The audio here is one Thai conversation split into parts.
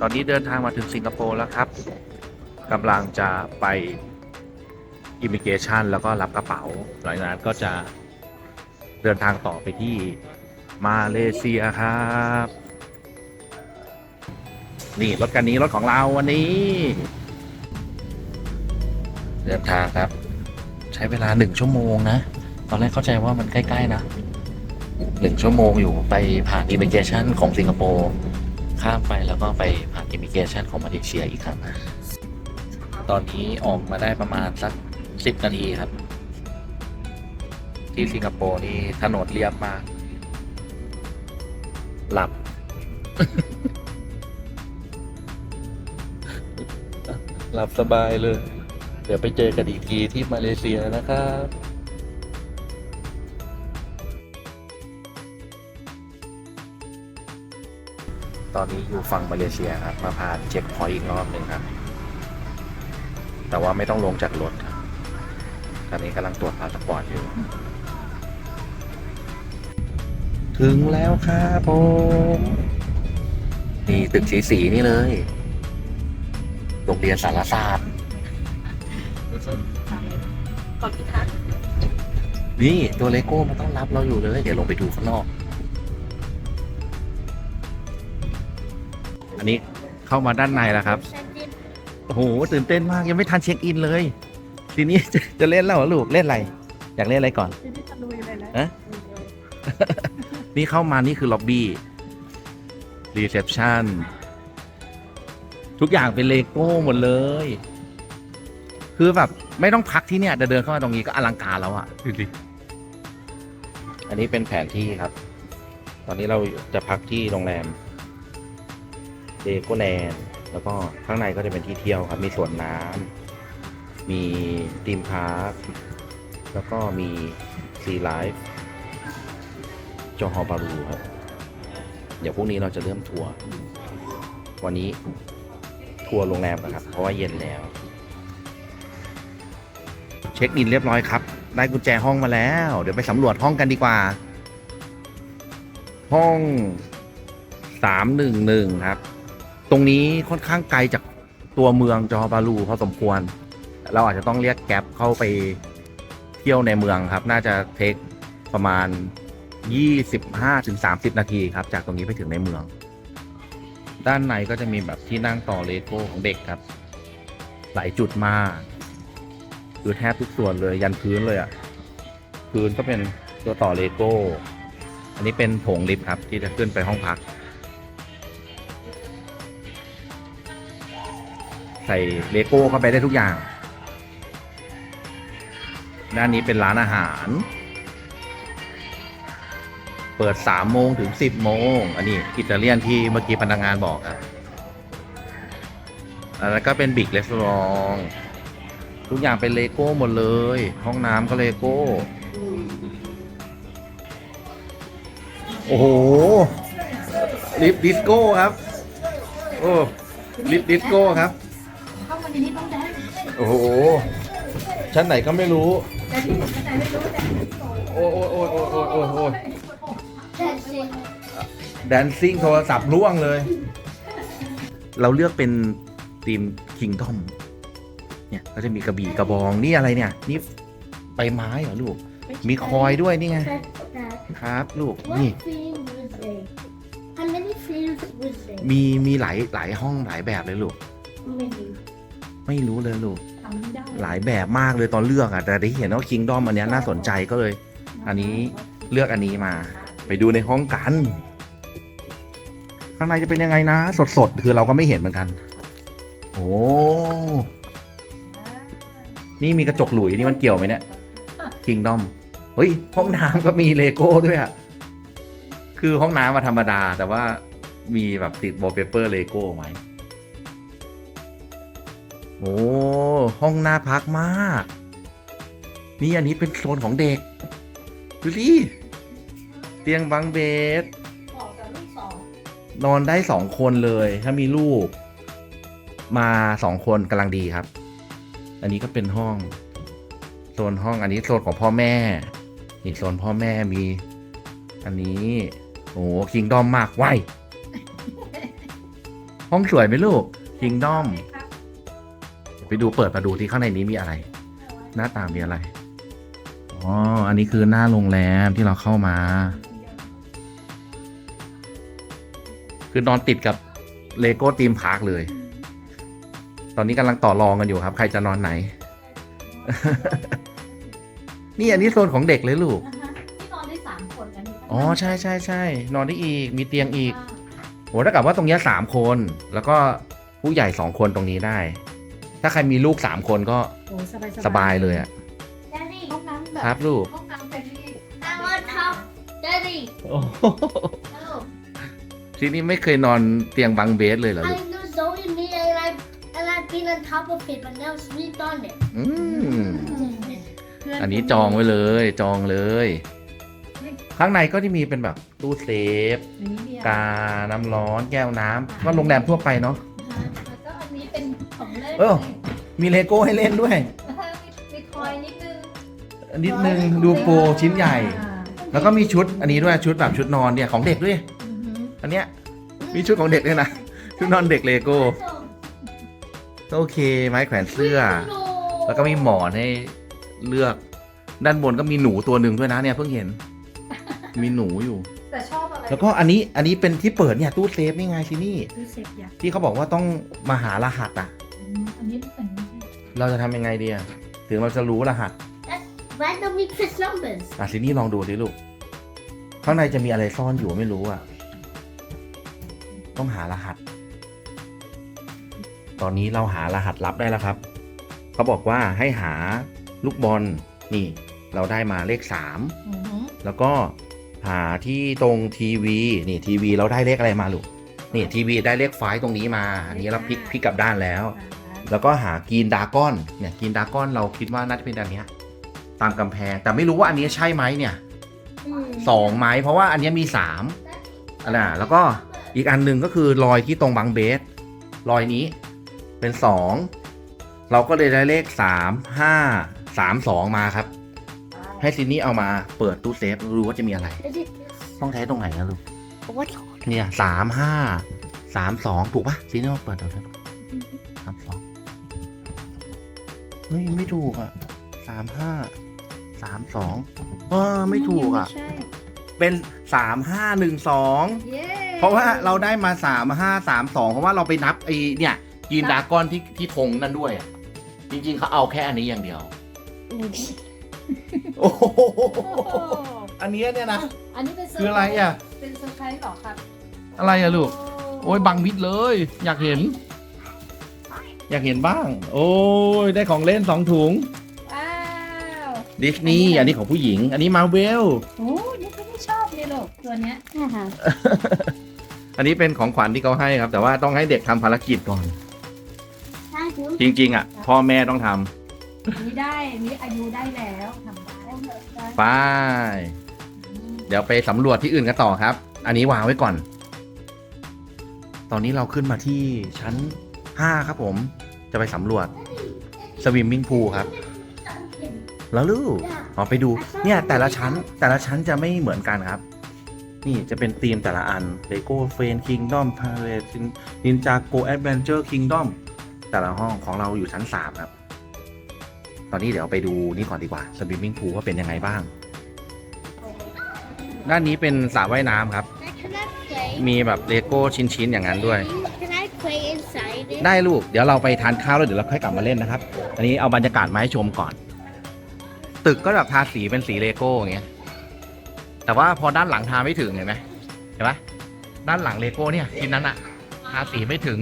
ตอนนี้เดินทางมาถึงสิงคโปร์แล้วครับกำลังจะไปอิมิเกชันแล้วก็รับกระเป๋าหลังจากนั้นก็จะเดินทางต่อไปที่มาเลเซียครับ นี่รถคันนี้รถของเราวันนี้ เดินทางครับ ใช้เวลาหนึ่งชั่วโมงนะ ตอนแรกเข้าใจว่ามันใกล้ ๆ นะหนึ่งชั่วโมงอยู่ไปผ่านอิมิเกชันของสิงคโปร์ ข้ามไปแล้วก็ไปผ่านอิมิเกชันของมาเลเซียอีกครั้งนะตอนนี้ออกมาได้ประมาณสักสิบนาทีครับ ที่สิงคโปร์นี่ถนนเรียบมาก หลับ หลับสบายเลย เดี๋ยวไปเจอกันอีกทีที่มาเลเซียนะครับ อนนี้อยู่ฝั่งมาเลเซียครับ มาผ่านเช็คพอยต์อีกรอบหนึ่งครับ แต่ว่าไม่ต้องลงจากรถครับตอนนี้กำลังตรวจพาสปอร์ตอยู่ ถึงแล้วครับผม นี่ตึกสีสีๆนี่เลย โรงเรียนสารศาสตร์ก่อนพิทักษ์นี่ตัวเลโก้มันต้องรับเราอยู่เลย เดี๋ยวลงไปดูข้างนอก อันนี้เข้ามาด้านในแล้วครับ โอ้โหตื่นเต้นมากยังไม่ทันเช็คอินเลย ทีนี้จะจะเล่นแล้วเหรอลูกเล่นอะไร อยากเล่นอะไรก่อนที่ตะลุยเลยนะฮะ นี่เข้ามานี่คือล็อบบี้รีเซพชันทุกอย่างเป็นเลโก้หมดเลย คือแบบไม่ต้องพักที่เนี่ยเดินเข้ามาตรงนี้ก็อลังการแล้วอะดูดิอันนี้เป็นแผนที่ครับ ตอนนี้เราจะพักที่โรงแรม เลโกแลนด์แล้วก็ข้างในก็จะเป็นที่เที่ยวครับ มีสวนน้ำมีทีมพาร์คแล้วก็มีซีไลฟ์จอฮอบารูครับ เดี๋ยวพรุ่งนี้เราจะเริ่มทัวร์วันนี้ทัวร์โรงแรมนะครับ เพราะว่าเย็นแล้ว เช็คอินเรียบร้อยครับ ได้กุญแจห้องมาแล้ว เดี๋ยวไปสำรวจห้องกันดีกว่า ห้องสามหนึ่งหนึ่งครับ ตรงนี้ค่อนข้างไกลจากตัวเมืองจอฮอบารูพอสมควร เราอาจจะต้องเรียกแก๊ปเข้าไปเที่ยวในเมืองครับ น่าจะเทคประมาณ 25-30 นาทีครับ จากตรงนี้ไปถึงในเมือง ด้านในก็จะมีแบบที่นั่งต่อเลโก้ของเด็กครับ หลายจุดมากคือแทบทุกส่วนเลยยันพื้นเลยอะ่ะ พื้นก็เป็นตัวต่อเลโก้ อันนี้เป็นโถงลิฟต์ครับ ที่จะขึ้นไปห้องพัก ใส่เลโก้เข้าไปได้ทุกอย่าง ด้านนี้เป็นร้านอาหาร เปิดสามโมงถึงสิบโมง อันนี้อิตาเลียนที่เมื่อกี้พนักงานบอกครับอันนั้นก็เป็นบิ๊กเรสซอร์ทุกอย่างเป็นเลโก้หมดเลย ห้องน้ำก็เลโก้ โอ้โห ลิฟดิสโก้ครับ โอ้ลิฟดิสโก้ครับ เข้ามาในนี้ต้องแดนโอ้โห ชั้นไหนก็ไม่รู้ แต่ที่ผมเข้าใจไม่รู้แต่โอ้โอ้โอ้โอ้โอ้โอ้โอ้แต่สิแดนซิ่งโทรศัพท์ร่วงเลย เราเลือกเป็นทีมคิง d อมเนี่ยก็จะมีกระบี่กระบองนี่อะไรเนี่ย นี่ใบไม้เหรอลูก มีคอยด้วยนี่ไง ครับ ลูก นี่ What field was there? How many fields was there? มีมีหลายหลายห้องหลายแบบเลยลูก Many. ไม่รู้เลยลูก ทำไม่ได้หลายแบบมากเลยตอนเลือกอะแต่ได้เห็นว่าคิงดอมอันเนี้ยน่าสนใจก็เลย อันนี้เลือกอันนี้มา ไปดูในห้องกัน ข้างในจะเป็นยังไงนะ สดๆ คือเราก็ไม่เห็นเหมือนกัน โอ้นี่มีกระจกหลุยนี่มันเกี่ยวไหมเนี่ยคิงดอมเฮ้ยห้องน้ำก็มีเลโก้ด้วยอะคือห้องน้ำมาธรรมดา แต่ว่ามีแบบติดวอลเปเปอร์เลโก้ไหม โอ้ห้องน่าพักมาก นี่อันนี้เป็นโซนของเด็ก ดูดิเตียงบังเบดออกจากลูกสองนอนได้สองคนเลย ถ้ามีลูก มาสองคนกำลังดีครับ อันนี้ก็เป็นห้อง โซนห้องอันนี้โซนของพ่อแม่ อีกโซนพ่อแม่มี อันนี้ โอ้คิงดอมมากไว้ห้องสวยไหมลูกคิงดอม ไปดูเปิดมาดูที่ข้างในนี้มีอะไร หน้าต่างมีอะไร อ๋อ อันนี้คือหน้าโรงแรมที่เราเข้ามา คือนอนติดกับเลโก้ทีมพาร์คเลย ตอนนี้กำลังต่อรองกันอยู่ครับ ใครจะนอนไหน นี่อันนี้โซนของเด็กเลยลูกอ่าฮะที่นอนได้สามคนกันมีอ๋อ ใช่ใช่ใช่ นอนได้อีก มีเตียงอีก โหถ้ากับว่าตรงเนี้ยสามคน แล้วก็ผู้ใหญ่สองคนตรงนี้ได้ ถ้าใครมีลูกสามคนก็โอ้สบายสบายเลยอะ Daddy ห้องน้ำแบบครับลูก ห้องน้ำเป็นที่ I want top Daddy โอ้โห Hello ที่นี่ไม่เคยนอนเตียงบังเบสเลยเหรอ I ลูก know Zoe me and I and I've been on top of it but now sleep on it อืมเพื่อันนี้จองไว้เลย จองเลย ข้างในก็จะมีเป็นแบบตู้เซฟ อันนี้มีอะไรกาน้ำร้อนแก้วน้ำก็โรงแรมทั่วไปเนาะ เล่นเออมีเลโก้ให้เล่นด้วยแล้วก็มีมีทอยนิดนึงนิดนึงดูโปรชิ้นใหญ่อ่าแล้วก็มีชุดอันนี้ด้วยชุดแบบชุดนอนเนี่ยของเด็กด้วยอือหืออันเนี้ยมีชุดของเด็กด้วยนะ ชุดนอนเด็กเลโก้ก็โอเค ไม้แขวนเสื้อ แล้วก็มีหมอนให้เลือก ด้านบนก็มีหนูตัวหนึ่งด้วยนะเนี่ยเพิ่งเห็น มีหนูอยู่แต่ชอบอะไรแล้วก็อันนี้อันนี้เป็นที่เปิดเนี่ยตู้เซฟนี่ไงที่นี่ที่เซฟยักษ์ที่เขาบอกว่าต้องมาหารหัสอะอืมอันนี้เป็น เราจะทำยังไงดีอะถึงเราจะรู้รหัส randomly pick numbers อะซินี่ลองดูดิลูก ข้างในจะมีอะไรซ่อนอยู่ไม่รู้อะ ต้องหารหัส ตอนนี้เราหารหัสลับได้แล้วครับ เขาบอกว่าให้หาลูกบอลนี่ เราได้มาเลขสาม อือหือแล้วก็หาที่ตรงทีวีนี่ทีวีเราได้เลขอะไรมาลูกนี่ทีวีได้เลขไฟล์ตรงนี้มา อันนี้เราพลิกพลิกกลับด้านแล้ว อ่าฮะ แล้วก็หากีนดากอนเนี่ยกีนดากอนเราคิดว่าน่าจะเป็นอันเนี้ยตามกำแพงแต่ไม่รู้ว่าอันนี้ใช่ไหมเนี่ยสองไหมเพราะว่าอันเนี้ยมีสามอันน่ะแล้วก็อีกอันหนึ่งก็คือรอยที่ตรงบังเบส รอยนี้เป็นสองเราก็เลยได้เลขสามห้าสามสองมาครับ ให้ซินนี่เอามาเปิดตู้เซฟรู้ว่าจะมีอะไร Daddy ต้องใช้ตรงไหนนะลูก what เนี่ยสามห้าสามสองถูกปะซีนี่มาเปิดเอาเลย เฮ้ยไม่ถูกอะสามห้าสามสองเออไม่ถูกอะ ใช่เป็นสามห้าหนึ่งสองเย้เพราะว่าเราได้มาสามห้าสามสองเพราะว่าเราไปนับไอ้เนี่ยยีนดากอนที่ที่ธงนั่นด้วยอะจริง ๆเขาเอาแค่อันนี้อย่างเดียว โอ้โหโอ้โหอันเนี้ยเนี่ยนะอันนี้เป็นเซคืออะไรอะ เป็นเซอร์ไพรส์เหรอครับอะไรอะลูก โอ้ยบังมิดเลย อยากเห็น อยากเห็นบ้าง โอ้ยได้ของเล่นสองถุงว้าวดิสนีย์อันนี้ของผู้หญิง อันนี้มาเวลโอ้นี่ก็ไม่ชอบเลยลูกตัวเนี้ยอันนี้เป็นของขวัญที่เขาให้ครับ แต่ว่าต้องให้เด็กทำภารกิจก่อน Thank you จริง ๆ อะ พ่อแม่ต้องทำนี่ได้นี่อายุได้แล้วทำได้ไปเดี๋ยวไปสำรวจที่อื่นกันต่อครับ อันนี้วางไว้ก่อน ตอนนี้เราขึ้นมาที่ชั้น 5 ครับผม จะไปสำรวจสวิมมิ่งพูลครับ แล้วลูกอ๋อไปดู เนี่ยแต่ละชั้นแต่ละชั้นจะไม่เหมือนกันครับ นี่จะเป็นธีมแต่ละอัน Lego f r i e n d Kingdom Palace Ninjago Adventure Kingdom แต่ละห้องของเราอยู่ชั้น 3 ครับ ตอนนี้เดี๋ยวไปดูนี่ก่อนดีกว่า Swimming Pool ว่าเป็นยังไงบ้าง ด้านนี้เป็นสระว่ายน้ำครับ มีแบบเลโก้ชิ้นๆอย่างนั้นด้วย ได้ลูก เดี๋ยวเราไปทานข้าวแล้วเดี๋ยวเราค่อยกลับมาเล่นนะครับ อันนี้เอาบรรยากาศมาให้ชมก่อน ตึกก็แบบทาสีเป็นสีเลโก้อย่างเงี้ย แต่ว่าพอด้านหลังทาไม่ถึงเห็นไหมเห็นปะด้านหลังเลโก้เนี่ยชิ้นนั้นอะทาสีไม่ถึง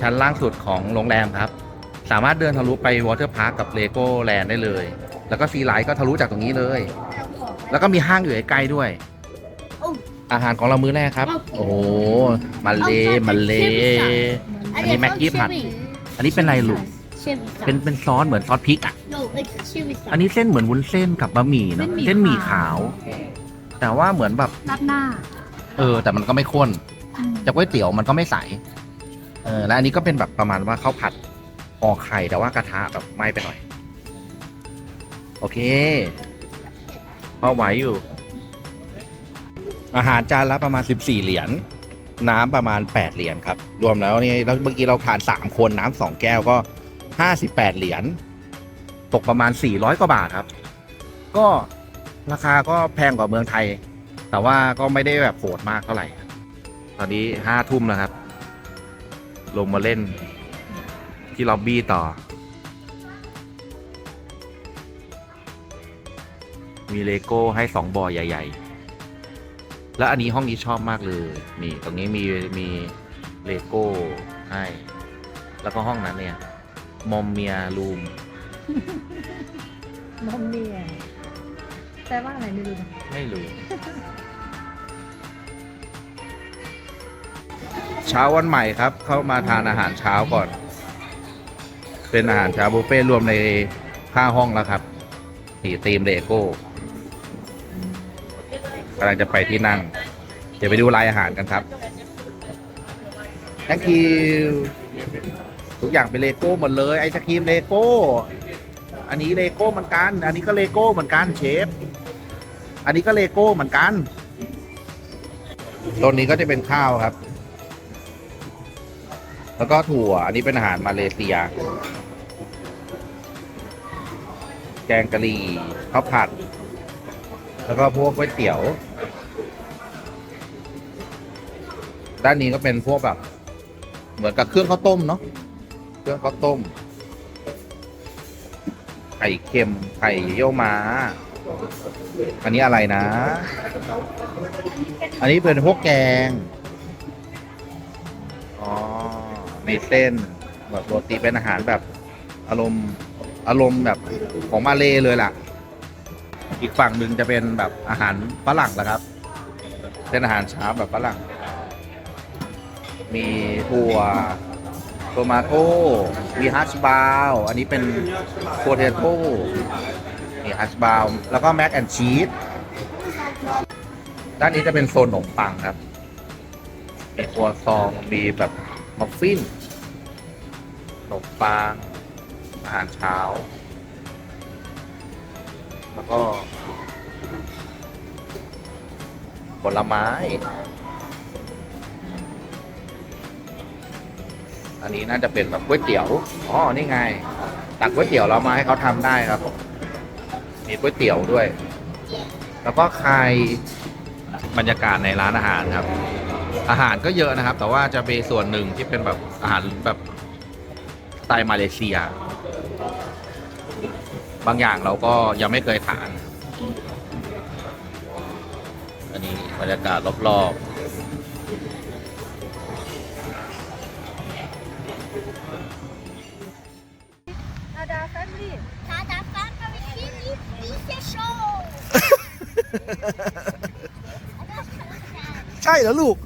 ชั้นล่างสุดของโรงแรมครับ สามารถเดินทะลุไปวอเตอร์พาร์คกับเลโก้แลนด์ได้เลย แล้วก็ซีไลท์ก็ทะลุจากตรงนี้เลย แล้วก็มีห้างอยู่ใกล้ๆด้วย อาหารของเรามื้อแรกครับ โอ้โหมันเลมันเล อันนี้แม็กกี้ผัด อันนี้เป็นอะไรลูก Chili เป็นเป็นซอสเหมือนซอสพริกอะ No it's chili อันนี้เส้นเหมือนวุ้นเส้นกับบะหมี่เนาะ เส้นหมี่ขาว แต่ว่าเหมือนแบบรัดหน้า เออ แต่มันก็ไม่ข้นแต่ก๋วยเตี๋ยวมันก็ไม่ใส เออ แล้วอันนี้ก็เป็นแบบประมาณว่าข้าวผัดห่อไข่แต่ว่ากระทะแบบไหม้ไปหน่อย โอเคพอไหวอยู่ อาหารจานละประมาณ 14 เหรียญน้ำประมาณ 8 เหรียญครับ รวมแล้วนี่แล้วเมื่อกี้เราทาน 3 คนน้ำสองแก้วก็ 58 เหรียญตกประมาณ 400 กว่าบาทครับ ก็ราคาก็แพงกว่าเมืองไทย แต่ว่าก็ไม่ได้แบบโหดมากเท่าไหร่ ตอนนี้ห้าทุ่มแล้วครับ ลงมาเล่นที่ล็อบบี้ต่อ มีเลโก้ให้สองบอใหญ่ ๆ แล้วอันนี้ห้องนี้ชอบมากเลยนี่ตรงนี้มีมีเลโก้ให้ แล้วก็ห้องนั้นเนี่ยมอมเมียรูมนมเมียแปลว่าอะไรไม่รู้นะไม่รู้ เช้าวันใหม่ครับ เข้ามาทานอาหารเช้าก่อน เป็นอาหารเช้าบุฟเฟ่ต์รวมในค่าห้องแล้วครับนี่ทีมเลโก้กำลังจะไปที่นั่ง เดี๋ยวไปดูรายอาหารกันครับ thank you ทุกอย่างเป็นเลโก้หมดเลยไอศครีมเลโก้ อันนี้เลโก้เหมือนกัน อันนี้ก็เลโก้เหมือนกันเชฟ อันนี้ก็เลโก้เหมือนกันต้นนี้ก็จะเป็นข้าวครับ แล้วก็ถั่ว อันนี้เป็นอาหารมาเลเซีย แกงกะหรี่ข้าวผัด แล้วก็พวกก๋วยเตี๋ยว ด้านนี้ก็เป็นพวกแบบ เหมือนกับเครื่องข้าวต้มเนาะเครื่องข้าวต้ม ไข่เค็มไข่เยี่ยวม้า อันนี้อะไรนะ อันนี้เป็นพวกแกงอ๋อมีเส้นแบบโรตีเป็นอาหารแบบ อารมณ์อารมณ์แบบของมาเลเลยล่ะ อีกฝั่งหนึ่งจะเป็นแบบอาหารฝรั่งนะครับเป็นอาหารเช้าแบบฝรั่ง มีถั่วโทมาโต้มีฮัชบราวอันนี้เป็นโพเทโต้นี่ฮัชบราวแล้วก็แมกแอนชีสด้านนี้จะเป็นโซนขนมปังครับ มีครัวซอง มีแบบมัฟฟินขนมปัง อาหารเช้า แล้วก็ผลไม้ อันนี้น่าจะเป็นแบบก๋วยเตี๋ยว อ๋อ นี่ไง ตักก๋วยเตี๋ยวเรามาให้เขาทำได้ครับมีก๋วยเตี๋ยวด้วย แล้วก็ใครบรรยากาศในร้านอาหารครับ อาหารก็เยอะนะครับ แต่ว่าจะมีส่วนหนึ่งที่เป็นแบบอาหารแบบสไตล์มาเลเซีย บางอย่างเราก็ยังไม่เคยทาน อันนี้บรรยากาศรอบๆ ใช่เหรอลูก